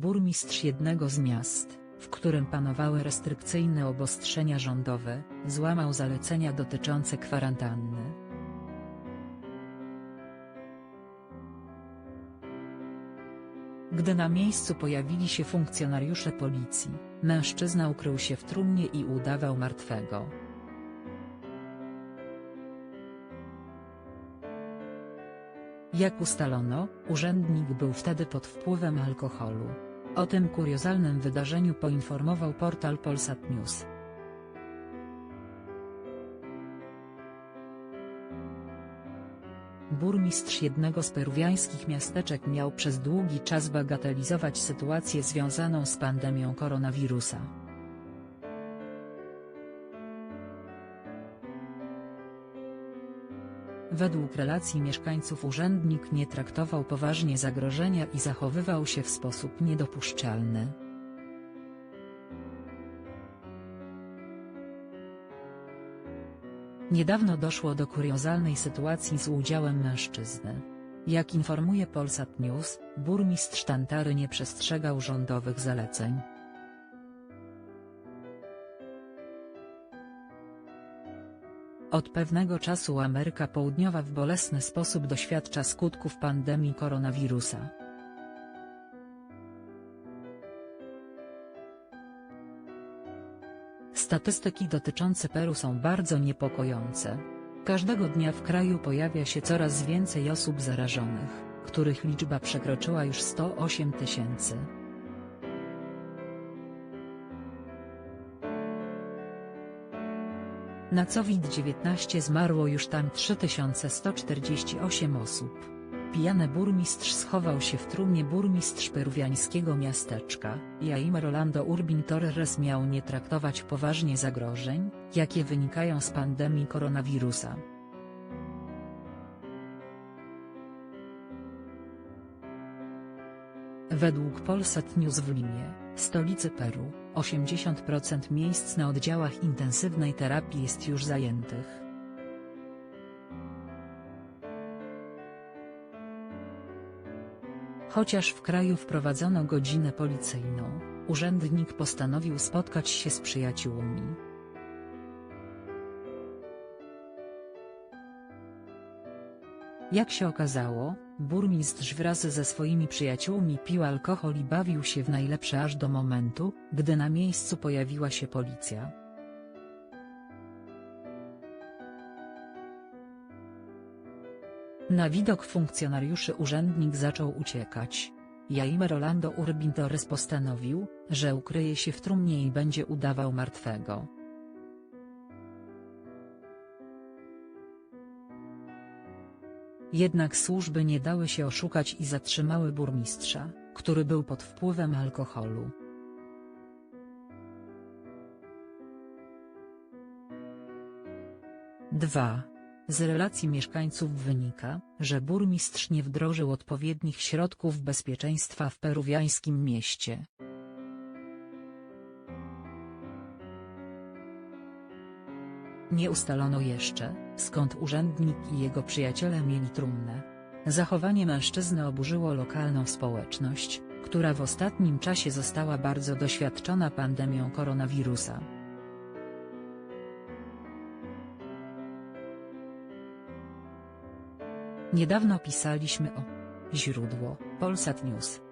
burmistrz jednego z miast, w którym panowały restrykcyjne obostrzenia rządowe, złamał zalecenia dotyczące kwarantanny. Gdy na miejscu pojawili się funkcjonariusze policji, mężczyzna ukrył się w trumnie i udawał martwego. Jak ustalono, urzędnik był wtedy pod wpływem alkoholu. O tym kuriozalnym wydarzeniu poinformował portal Polsat News. Burmistrz jednego z peruwiańskich miasteczek miał przez długi czas bagatelizować sytuację związaną z pandemią koronawirusa. Według relacji mieszkańców urzędnik nie traktował poważnie zagrożenia i zachowywał się w sposób niedopuszczalny. Niedawno doszło do kuriozalnej sytuacji z udziałem mężczyzny. Jak informuje Polsat News, burmistrz Tantary nie przestrzegał rządowych zaleceń. Od pewnego czasu Ameryka Południowa w bolesny sposób doświadcza skutków pandemii koronawirusa. Statystyki dotyczące Peru są bardzo niepokojące. Każdego dnia w kraju pojawia się coraz więcej osób zarażonych, których liczba przekroczyła już 108 tysięcy. Na COVID-19 zmarło już tam 3148 osób. Pijany burmistrz schował się w trumnie burmistrz peruwiańskiego miasteczka, Jaime Rolando Urbin Torres miał nie traktować poważnie zagrożeń, jakie wynikają z pandemii koronawirusa. Według Polsat News w Limie, stolicy Peru, 80% miejsc na oddziałach intensywnej terapii jest już zajętych. Chociaż w kraju wprowadzono godzinę policyjną, urzędnik postanowił spotkać się z przyjaciółmi. Jak się okazało, burmistrz wraz ze swoimi przyjaciółmi pił alkohol i bawił się w najlepsze aż do momentu, gdy na miejscu pojawiła się policja. Na widok funkcjonariuszy urzędnik zaczął uciekać. Jaime Rolando Urbin Torres postanowił, że ukryje się w trumnie i będzie udawał martwego. Jednak służby nie dały się oszukać i zatrzymały burmistrza, który był pod wpływem alkoholu. Dwa. Z relacji mieszkańców wynika, że burmistrz nie wdrożył odpowiednich środków bezpieczeństwa w peruwiańskim mieście. Nie ustalono jeszcze, skąd urzędnik i jego przyjaciele mieli trumnę. Zachowanie mężczyzny oburzyło lokalną społeczność, która w ostatnim czasie została bardzo doświadczona pandemią koronawirusa. Niedawno pisaliśmy o źródło Polsat News